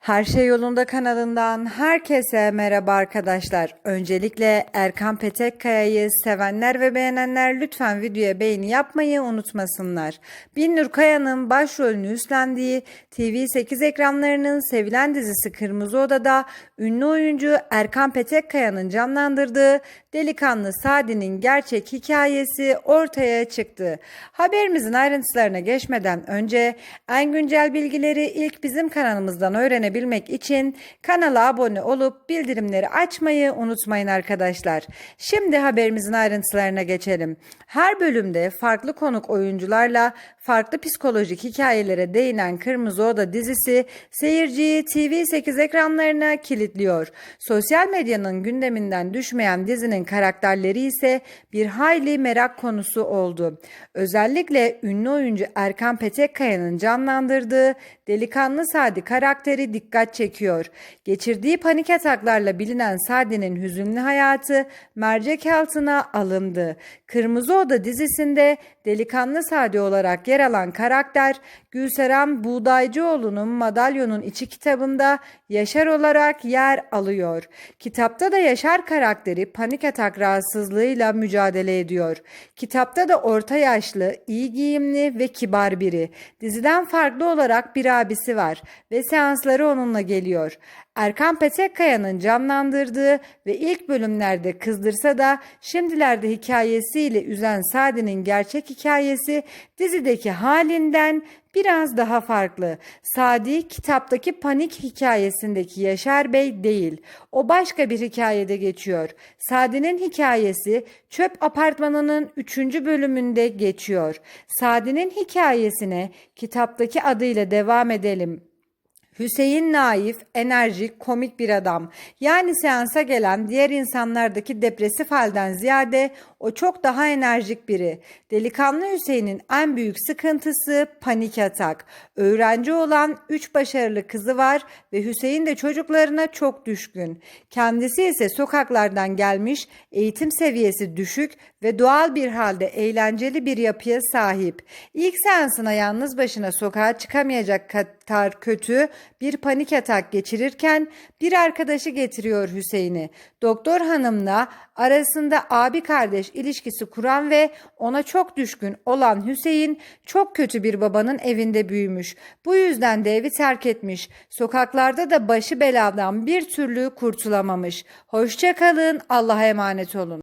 Her Şey Yolunda kanalından herkese merhaba arkadaşlar. Öncelikle Erkan Petekkaya'yı sevenler ve beğenenler lütfen videoya beğeni yapmayı unutmasınlar. Binnur Kaya'nın başrolünü üstlendiği TV8 ekranlarının sevilen dizisi Kırmızı Oda'da ünlü oyuncu Erkan Petekkaya'nın canlandırdığı Delikanlı Sadi'nin gerçek hikayesi ortaya çıktı. Haberimizin ayrıntılarına geçmeden önce en güncel bilgileri ilk bizim kanalımızdan öğrenebilmek için kanala abone olup bildirimleri açmayı unutmayın arkadaşlar. Şimdi haberimizin ayrıntılarına geçelim. Her bölümde farklı konuk oyuncularla farklı psikolojik hikayelere değinen Kırmızı Oda dizisi seyirciyi TV8 ekranlarına kilitliyor. Sosyal medyanın gündeminden düşmeyen dizinin karakterleri ise bir hayli merak konusu oldu. Özellikle ünlü oyuncu Erkan Petekkaya'nın canlandırdığı Delikanlı Sadi karakteri dikkat çekiyor. Geçirdiği panik ataklarla bilinen Sadi'nin hüzünlü hayatı mercek altına alındı. Kırmızı Oda dizisinde Delikanlı Sadi olarak yer alan karakter Gülseren Buğdaycıoğlu'nun Madalyonun İçi kitabında Yaşar olarak yer alıyor. Kitapta da Yaşar karakteri panik atak rahatsızlığıyla mücadele ediyor. Kitapta da orta yaşlı, iyi giyimli ve kibar biri. Diziden farklı olarak bir abisi var ve seansları onunla geliyor. Erkan Petekkaya'nın canlandırdığı ve ilk bölümlerde kızdırsa da şimdilerde hikayesiyle üzen Sadi'nin gerçek hikayesi dizideki halinden biraz daha farklı. Sadi kitaptaki panik hikayesindeki Yaşar Bey değil. O başka bir hikayede geçiyor. Sadi'nin hikayesi Çöp Apartmanı'nın 3. bölümünde geçiyor. Sadi'nin hikayesine kitaptaki adıyla devam edelim. Hüseyin naif, enerjik, komik bir adam. Yani seansa gelen diğer insanlardaki depresif halden ziyade o çok daha enerjik biri. Delikanlı Hüseyin'in en büyük sıkıntısı panik atak. Öğrenci olan 3 başarılı kızı var ve Hüseyin de çocuklarına çok düşkün. Kendisi ise sokaklardan gelmiş, eğitim seviyesi düşük ve doğal bir halde eğlenceli bir yapıya sahip. İlk seansına yalnız başına sokağa çıkamayacak kadar kötü bir panik atak geçirirken bir arkadaşı getiriyor Hüseyin'i. Doktor hanımla arasında abi kardeş ilişkisi kuran ve ona çok düşkün olan Hüseyin çok kötü bir babanın evinde büyümüş. Bu yüzden de evi terk etmiş. Sokaklarda da başı beladan bir türlü kurtulamamış. Hoşçakalın, Allah'a emanet olun.